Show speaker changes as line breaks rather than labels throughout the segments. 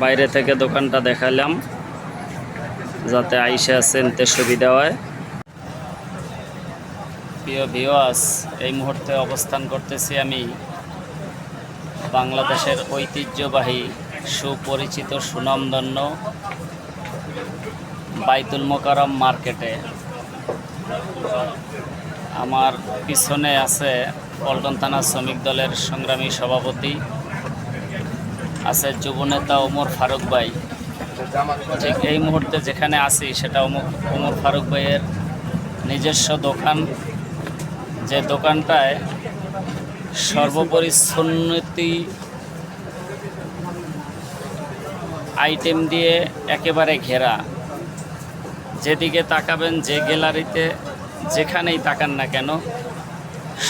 বাইরে থেকে দোকানটা দেখালাম, যাতে আইসা চিনতে সুবিধা হয়। প্রিয় ভিওয়াস এই মুহূর্তে অবস্থান করতেছি আমি বাংলাদেশের ঐতিহ্যবাহী সুপরিচিত সুনামধন্য বাইতুল মোকারম মার্কেটে। আমার পিছনে আছে পল্টন থানা শ্রমিক দলের সংগ্রামী সভাপতি আছে যুবনেতা ওমর ফারুক ভাই। ঠিক এই মুহূর্তে যেখানে আছি, সেটা ওমর ওমর ফারুক ভাইয়ের নিজস্ব দোকান। যে দোকানটায় সর্বোপরি সুন্নতি আইটেম দিয়ে একেবারে ঘেরা। যেদিকে তাকাবেন, যে গ্যালারিতে যেখানেই তাকান না কেন,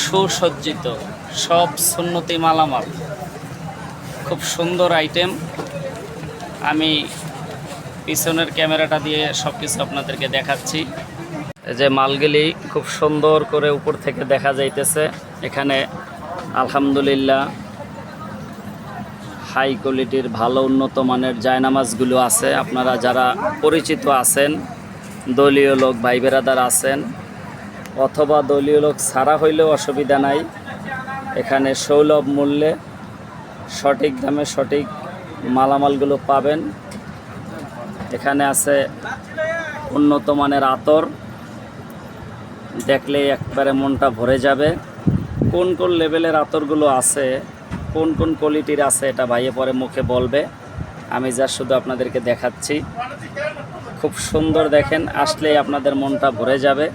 সুসজ্জিত, সব সুন্নতি মালামাল। খুব সুন্দর আইটেম আমি পিছনের ক্যামেরাটা দিয়ে সব কিছু আপনাদেরকে দেখাচ্ছি। যে মালগুলি খুব সুন্দর করে উপর থেকে দেখা যাইতেছে। এখানে আলহামদুলিল্লাহ হাই কোয়ালিটির ভালো উন্নত মানের জায়নামাজগুলো আছে। আপনারা যারা পরিচিত আছেন, দলীয় লোক, ভাই বেরাদার আছেন, অথবা দলীয় লোক ছাড়া হইলেও অসুবিধা নাই। এখানে সৌলভ মূল্যে সঠিক দামে সঠিক মালামালগুলো পাবেন। এখানে আছে উন্নত মানের আতর। দেখলেই একবারে মনটা ভরে যাবে। কোন কোন লেভেলের আতরগুলো আছে, কোন কোন কোয়ালিটির আছে, এটা ভাইয়ে পরে মুখে বলবে। আমি যা শুধু আপনাদেরকে দেখাচ্ছি। খুব সুন্দর দেখেন, আসলেই আপনাদের মনটা ভরে যাবে।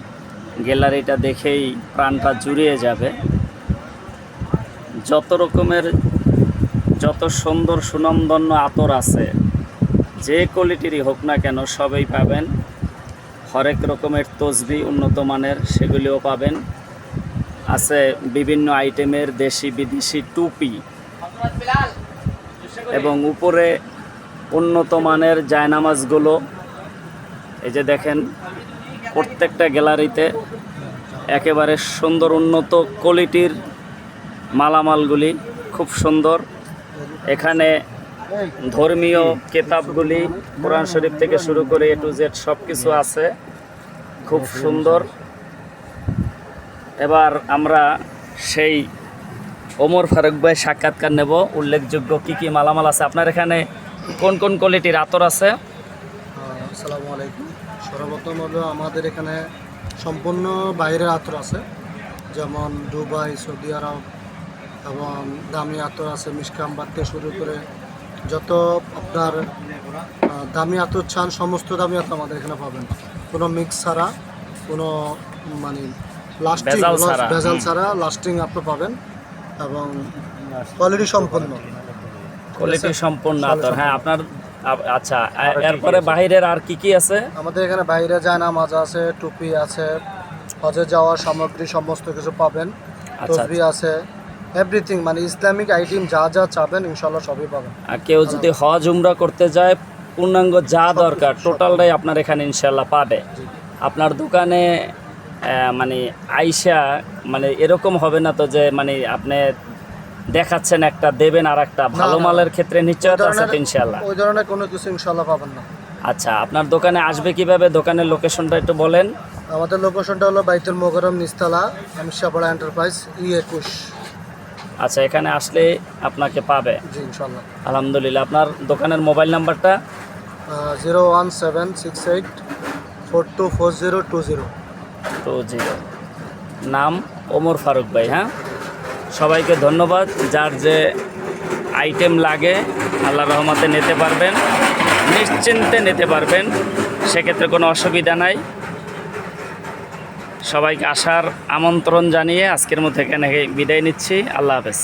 গ্যালারিটা দেখেই প্রাণটা জুড়িয়ে যাবে। যত রকমের যত সুন্দর সুনামধন্য আতর আছে, যে কোয়ালিটিরই হোক না কেন সবই পাবেন। হরেক রকমের তসবি উন্নত মানের, সেগুলিও পাবেন। আছে বিভিন্ন আইটেমের দেশি বিদেশি টুপি। এবং উপরে উন্নত মানের জায়নামাজগুলো। এই যে দেখেন, প্রত্যেকটা গ্যালারিতে একেবারে সুন্দর উন্নত কোয়ালিটির মালামালগুলি, খুব সুন্দর। এখানে ধর্মীয় কেতাবগুলি কোরআন শরীফ থেকে শুরু করে এ টু জেড সব কিছু আছে। খুব সুন্দর। এবার আমরা সেই ওমর ফারুক ভাই সাক্ষাৎকার নেব। উল্লেখযোগ্য কি কি মালামাল আছে? আপনার এখানে কোন কোন কোয়ালিটির আতর আছে?
আসসালামু আলাইকুম। সর্বপ্রথম হলো আমাদের এখানে সম্পূর্ণ বাইরের আতর আছে। যেমন দুবাই, সৌদি আরব এবং দামি আতর আছে মিসকাম্বার থেকে শুরু করে যত আপনার দামি আতর চান সমস্ত দামি আতর আমাদের এখানে পাবেন। কোনো মিক্স ছাড়া কোনো মানে লাস্টিং
ভেজাল ছাড়া,
লাস্টিং আপনি পাবেন এবং কোয়ালিটি সম্পন্ন।
কোয়ালিটি
সম্পন্ন
আতর। হ্যাঁ আপনার আচ্ছা
আর কি কি
এরপরে
আছে?
বাহিরের আর কি কি আছে?
আমাদের এখানে বাইরে যায় না মাজা আছে টুপি আছে হজে যাওয়ার সামগ্রী সমস্ত কিছু পাবেন।
আচ্ছা,
তসবি আছে এভরিথিং মানে ইসলামিক আইটেম যা যা চাবেন ইনশাল্লাহ সবই পাবেন।
আর কেউ যদি হজ উমরা করতে যায় পূর্ণাঙ্গ যা দরকার টোটালটাই আপনার এখানে ইনশাল্লাহ পাবে। আপনার দোকানে মানে আইসা মানে এরকম হবে না তো যে মানে আপনি দেখাচ্ছেন একটা দেবেন আর একটা ভালো মালের ক্ষেত্রে নিশ্চয়তা আছে ইনশাল্লাহ
ওই ধরনের কোনো কিছু ইনশাল্লাহ পাবেন না।
আচ্ছা আপনার দোকানে আসবে কীভাবে? দোকানের লোকেশনটা একটু বলেন।
আমাদের লোকেশনটা হলো বাইতুল মোগরম নিস্তালা আমিষাপাড়া এন্টারপ্রাইজ ই একুশ।
আচ্ছা এখানে আসলে আপনাকে পাবে। আলহামদুলিল্লাহ আপনার দোকানের মোবাইল নাম্বারটা?
Zero one seven six eight four two four zero two zero.
Two zero. নাম ওমর ফারুক ভাই হ্যাঁ? সবাইকে ধন্যবাদ যার যে আইটেম লাগে আল্লাহ রহমতে নিতে পারবেন নিশ্চিন্তে নিতে পারবেন সেক্ষেত্রে কোনো অসুবিধা নাই। সবাইকে আসার আমন্ত্রণ জানিয়ে আজকের মধ্যে এখানে বিদায় নিচ্ছি। আল্লাহ হাফেজ।